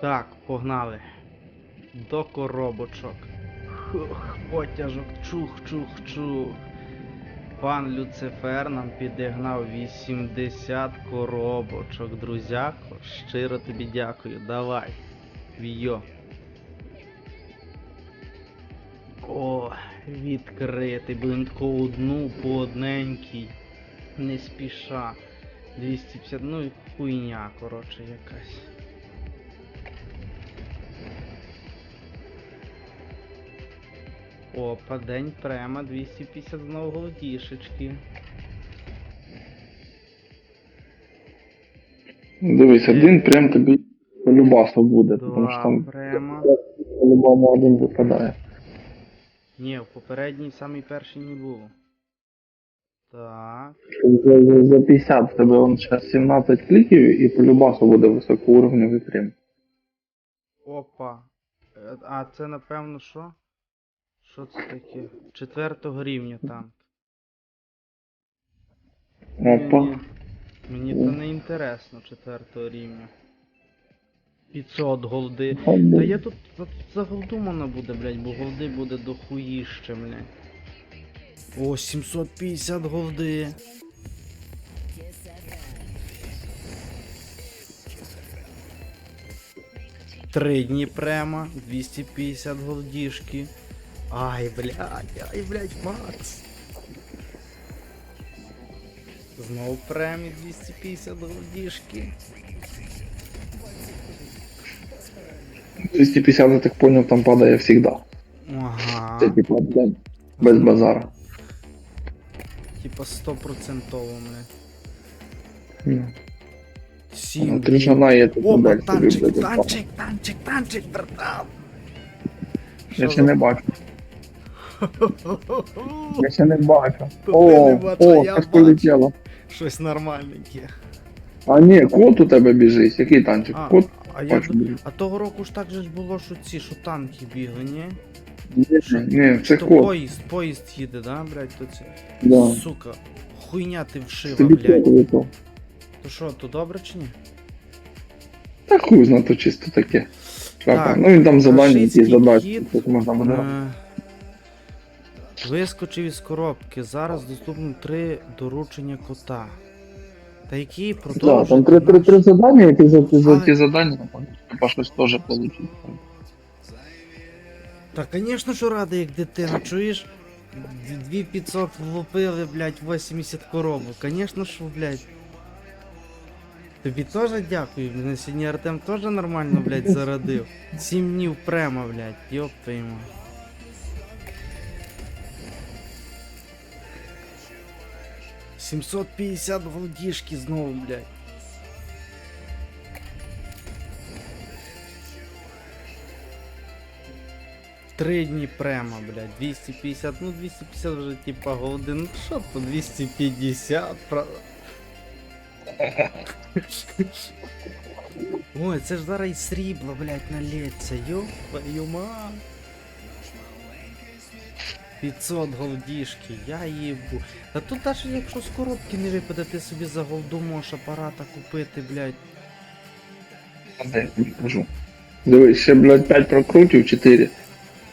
Так, погнали. До коробочок. Хух, потяжок, чух, чух, чух. Пан Люцифер нам підігнав 80 коробочок, друзяко. Щиро тобі дякую. Давай. Війо. О, відкрити. Будемо таку одну по одненькій. Не спіша. 250, ну і хуйня, коротше, якась. Опа, день према, 250 знову голодішечки. Дивись, один прям тобі полюбасу буде, тому що там према. по-любому один випадає. Ні, в попередній самий перший не було. Так. За, за, за 50 в тебе он зараз 17 кліків і полюбасу буде високоуровневий прям. Опа. Е, А це напевно що? Що це таке? Четвертого рівня танк. Опа. Мені, то не інтересно четвертого рівня. 500 голди. Та я тут за, за голду буде, блядь, бо голди буде до хуїще, блядь. О, 750 голди. Три дні према, 250 голдішки. Ай, блядь, ай, блядь, Макс. Знову премі 250 голдішки. 250, я так понял, там падає всегда. Ага. Це типа блядь, без базара. Типа 100% мене. Ну, 7 Ти є тут Опа, танчик, танчик, танчик, танчик, братан. Я ще не бачу. Я ще не бачу. Ти О, о, я щось бачу. полетіло. Щось нормальненьке. А ні, кот у тебе біжить. Який танчик? А, Кот? а, я, бачу, біжить. а того року ж так же ж було, що ці, що танки бігли, ні? Ні, Що? Ні, це то кот. поїзд, поїзд їде, да, блядь, то це. Да. Сука, хуйня ти вшива, Тобі блядь. випав. То що, то добре чи ні? Та хуй зна, то чисто таке. Так, Так, ну він там завдання, які рашистський задачі, кіт, тут можна буде. Е, Вискочив із коробки. Зараз доступно три доручення кота. Та які Да, продовжують. там три, три, три завдання, які за, за Але- ті там, типа щось теж получить. Та звісно, що радий, як дитина, чуєш? 2500 влупили, блядь, 80 коробок. Звісно, що, блядь. Тобі теж дякую, мене сьогодні Артем теж нормально, блядь, зарадив. 7 днів према, блядь, йоп твою мать. Сімсот п'ятдесят голдішки знову, блядь. Три дні према, блядь, 250, ну 250 вже типа голди, ну що по 250, правда? Ой, це ж зараз і срібло, блядь, налється, йоп твою мать. 500 голдішки, я їбу. Та тут навіть якщо з коробки не випаде, ти собі за голду можеш апарата купити, блядь. Тобі кажу? Дивись, ще, блядь, 5 прокрутів, 4.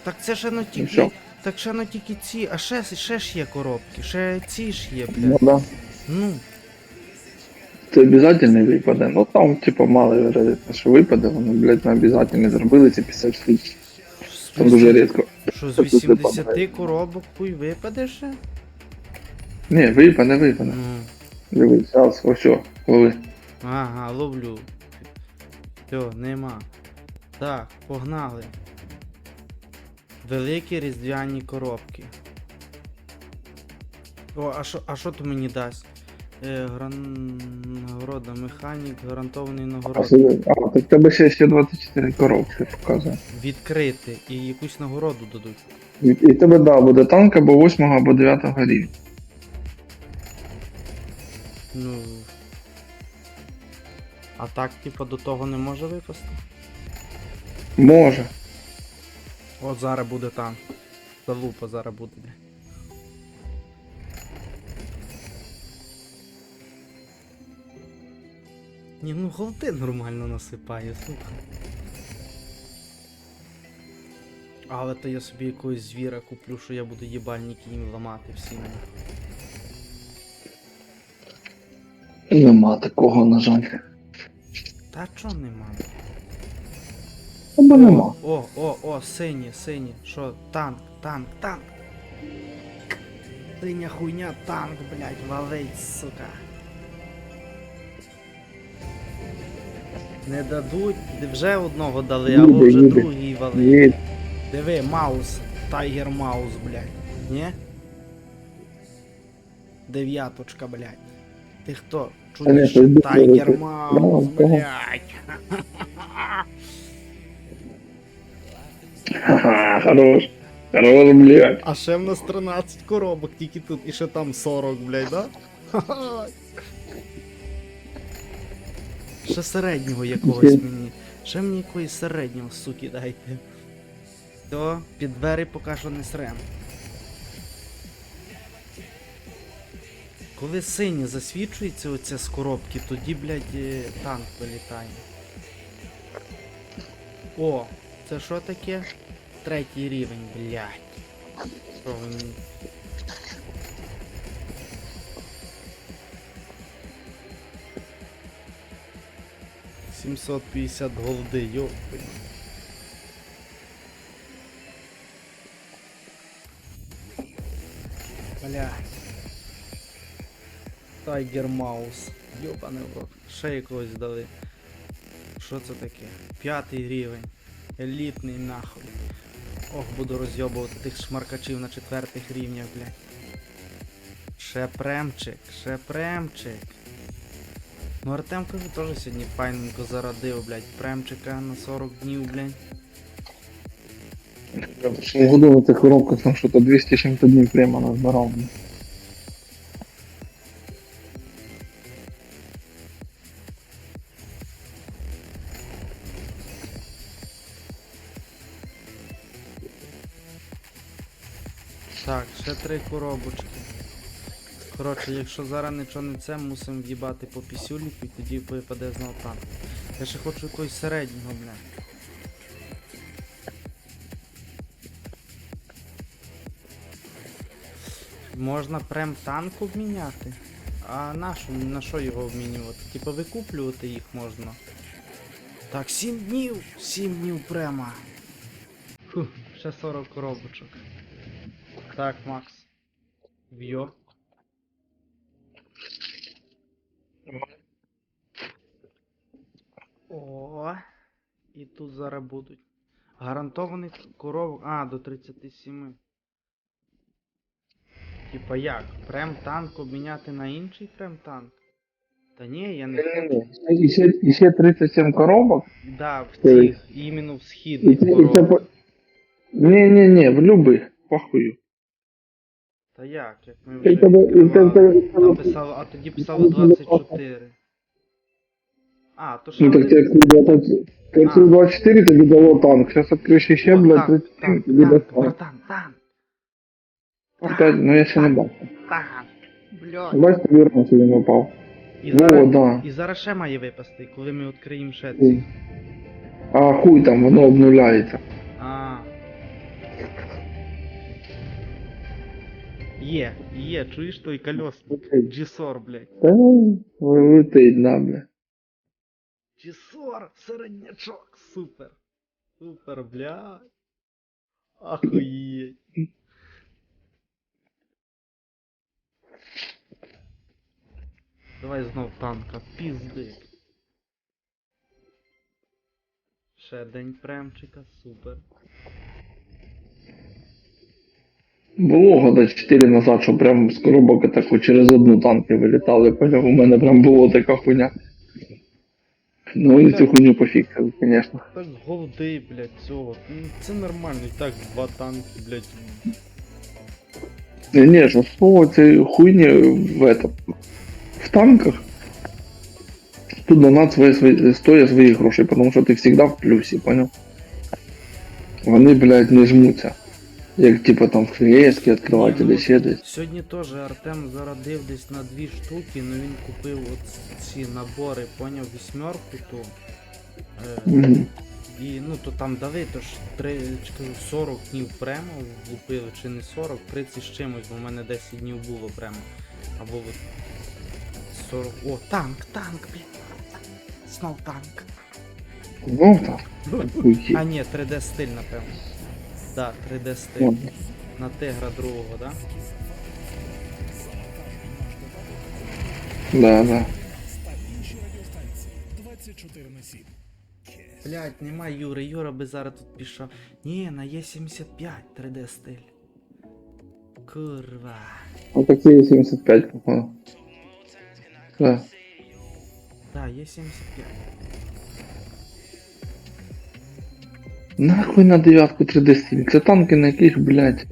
Так це ще ну тільки. Так ще ну тільки ці, а ще, ще ж є коробки, ще ці ж є, Ну да. Ну, Це обов'язково випаде. Ну там, типа, мало вероятно, що випаде, вони, блядь, не обов'язково зробили ці 50 штук. Там дуже рідко. Що з 80 коробок хуй випаде ще? Ні, випаде, випаде. Ну. Дивись, зараз, ось, о, лови. Ага, ловлю. Все, нема. Так, погнали. Великі різдвяні коробки. О, а що, а що то мені дасть? Е. Нагорода, механік, гарантований нагород. а, так тебе ще, ще 24 коробки показує. Відкрити і якусь нагороду дадуть. І, і тебе, да, буде танк або 8 або 9 рівня. Ну. А так, типа, до того не може випасти? Може. От зараз буде там. Залупа зараз буде. Ні, ну голди нормально насипає, слухай. Але то я собі якогось звіра куплю, що я буду їбальники їм ламати всі. Нема такого, на жаль. Та чо нема? Або нема. О, о, о, сині, сині. Що, танк, танк, танк. Синя хуйня, танк, блядь, валить, сука. Не дадуть, вже одного дали, а вже їде. другий валить. Ні, Диви, Маус, Тайгер Маус, блядь. Ні? Дев'яточка, блядь. Ти хто? Чуєш? Тайгер. Маус, Маус, блядь. Ха-ха, хорош. Хорош, блядь. А ще в нас 13 коробок, тільки тут, і ще там 40, блядь, да? Ха-ха. Ще середнього якогось мені. Ще мені якогось середнього, суки, дайте. То під двері поки що не срем. Коли сині засвічується оце з коробки, тоді, блядь, е, танк вилітає. О, це що таке? Третій рівень, блядь. Що ви мені? Сімсот п'ятдесят голди, йопи. Блядь. Тайгер Маус. Йобаний в рот. Ще якогось дали. Що це таке? П'ятий рівень. Елітний нахуй. Ох, буду розйобувати тих шмаркачів на четвертих рівнях, блядь. Ще премчик, ще премчик. Ну Артем кажу, теж сьогодні файненько зарадив, блядь. Премчика на 40 днів, блядь. В прошлом году в этих коробках там что-то 200 с чем-то дней прямо назбирал. Так, ще три коробочки. Коротше, якщо зараз нічого не це, мусимо в'їбати по пісюліку і тоді випаде знову танк. Я ще хочу якогось середнього, бля. Можна прем танк обміняти? А на що, на що його обмінювати? Типа викуплювати їх можна. Так, 7 днів! 7 днів према. Фух, ще 40 коробочок. Так, Макс. В'йо. О, і тут зараз будуть. Гарантований коробок. А, до 37. Типа як? Прем-танк обміняти на інший прем-танк? Та ні, я не хочу. Не-не-не. Еще, еще 37 коробок. Да, в цих, іменно в східних коробок. Не-не-не, в любых. Похую. Та як? Як ми вже відкривали. Там писало, а тоді писало 24. А, то що Ну так тебе 24 тебе дало танк. Сейчас откроешь еще, блядь, танк, 37 танк, тебе танк, братан, танк, Опять, ну я ще не бачу. танк, блядь. Бачиш, тобі вернув сьогодні попав. І зараз, да. і зараз ще має випасти, коли ми відкриємо ще ці. А хуй там, воно обнуляється. Є, є, чуєш той колесник? Джісор, блядь. Та летить, да, бля. Джісор, середнячок, супер. Супер, блядь. Ахуєть. Давай знов танка, пізди. Ще день премчика, супер. Було года 4 назад, що прям з коробок таку через одну танки вилітали, поняв, у мене прям було така хуйня. Ну вони цю хуйню пофіксили, звісно. Так голди, блядь, цього. Ну, Це нормально, і так два танки, блядь. Не, не, ж основа цієї хуйні в этом, в танках. Тут донат своє, своє, стоїть своїх грошей, тому що ти завжди в плюсі, поняв? Вони, блядь, не жмуться. Як типа там в флеєскі відкривати, Ні, ну, ще десь. Сьогодні теж Артем зарадив десь на дві штуки, ну він купив от ці набори, поняв, вісьмерку ту. Е, Мгм. І ну то там дали, то ж три, чи кажу, 40 днів прямо влупили, чи не 40, 30 з чимось, бо в мене 10 днів було прямо. Або от 40. О, танк, танк, блін. Знов танк. Ну так. Хуй. А ні, 3D стиль, напевно. Да, 3D стиль. На тигра другого, да? Да, да. Блять, нема Юри, Юра би зараз тут пішов. Ні, на Е75 3D стиль. Курва. Вот такие 75, походу. Да. Да, Е75. Нахуй на дев'ятку 3D стиль. Це танки на яких, блядь,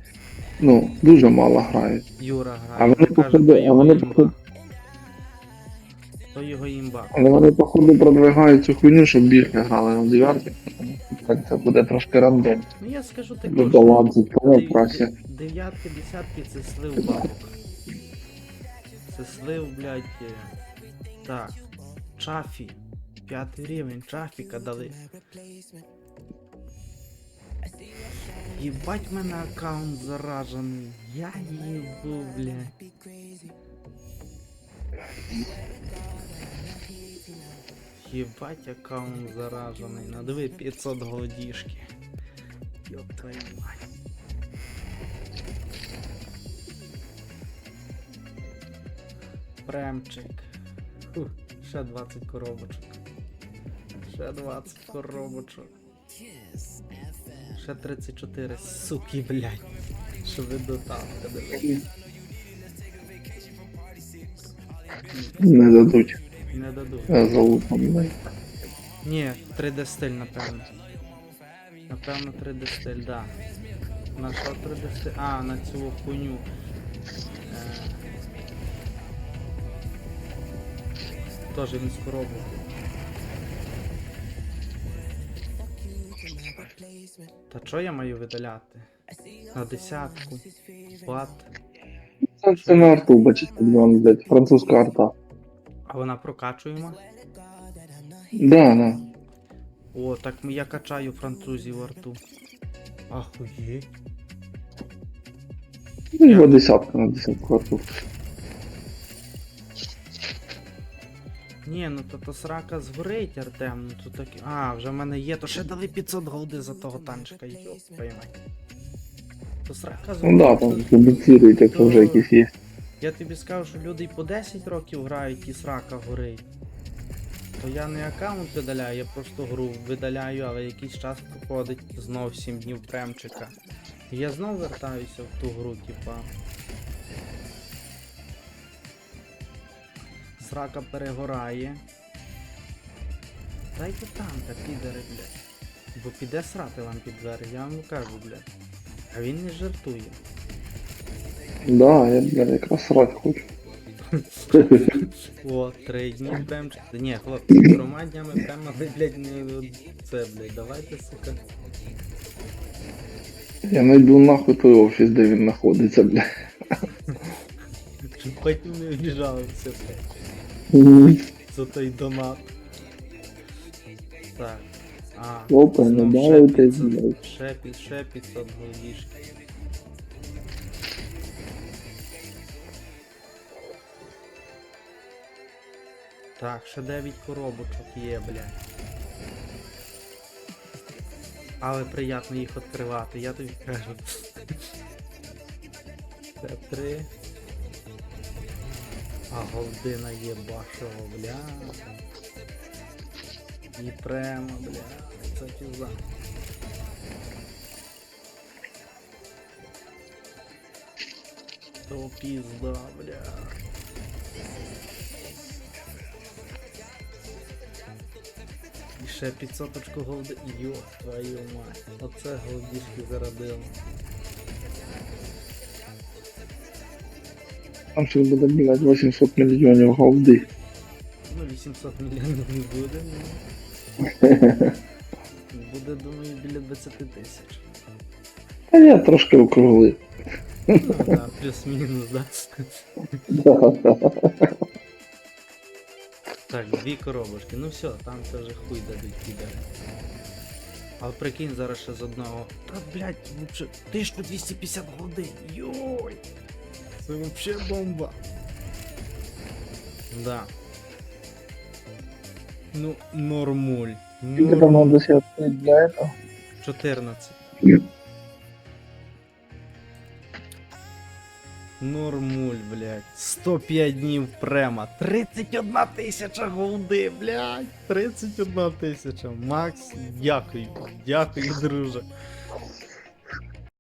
ну, дуже мало грають. Юра А грає. вони каже, походу, то а його вони імба. походу, То його імба. але вони походу продвигають цю хуйню, щоб більше грали на дев'ятки. Так це буде трошки рандом. Ну я скажу таке, До що балансу, поняв, дев- прасі. дев'ятки, десятки це слив бабок. Це слив, блядь. е, Так. Чафі. П'ятий рівень чафіка дали. Єбать мене аккаунт заражений. Я їбу, блядь. Єбать аккаунт заражений. Надиви 500 голодішки. Ёб твою мать. Премчик. Фух, ще 20 коробочок. Ще 20 коробочок. Ще 34, суки, блядь. Що ви до танка дивились. Не дадуть. Не дадуть. Я блядь. Ні, 3D стиль, напевно. Напевно, 3D стиль, да. На що 3D стиль? А, на цю хуйню. Е... Тоже він з коробок. Та що я маю видаляти? На десятку. Бат. Це, це на арту, бачите, мільйон, блядь, французька арта. А вона прокачуєма? Да, да. О, так я качаю французів арту. Ахуєть. Ну, його десятка на десятку арту. Ні, ну то, то срака згорить, Артем, ну то так. А, вже в мене є, то ще дали 500 голди за того танчика, йоп, поймай. То срака Ну да, там комбіцірують, якщо вже якісь є. Я тобі скажу, що люди й по 10 років грають і срака горить. То я не аккаунт видаляю, я просто гру видаляю, але якийсь час проходить знов 7 днів премчика. І я знов вертаюся в ту гру, типа. Срака перегорає. Дайте там, та підери, блядь. Бо піде срати вам під двері, я вам кажу, блядь. А він не жартує. Да, я, блядь, якраз срать хочу. О, три дні прям. Ні, хлопці, трьома днями прямо, блядь, не це, блядь, давайте, сука. Я найду нахуй той офіс, де він знаходиться, блядь. Щоб потім не обіжалися, блядь, Так. А, Опа, не знов ще балуйтесь, 500, блядь. ще, пі- ще 500 голдішки. Так, ще 9 коробочок є, блядь. Але приємно їх відкривати, я тобі кажу. Це. А голдина є башого, бля. І прямо, бля. Це пізда. То пізда, бля. І ще 500 очко голди. Йо, твою мать. Оце голдішки заробило. Там ще буде, блядь, 800 мільйонів голди. Ну, 800 мільйонів не буде, ну. Буде, думаю, біля 20 тисяч. Та я трошки округлив. Ну, да, плюс-мінус, да. Да. Так, дві коробочки. Ну все, там це вже хуй дадуть піде. Але прикинь, зараз ще з одного. Та, блядь, лучше 1250 годин. Йой! Це вообще бомба. Да. Ну, нормуль. Сколько там Норм... надо себе для этого? 14. Нормуль, блядь. 105 днів према. 31 тисяча голди, блядь. 31 тисяча. Макс, дякую. Дякую, друже.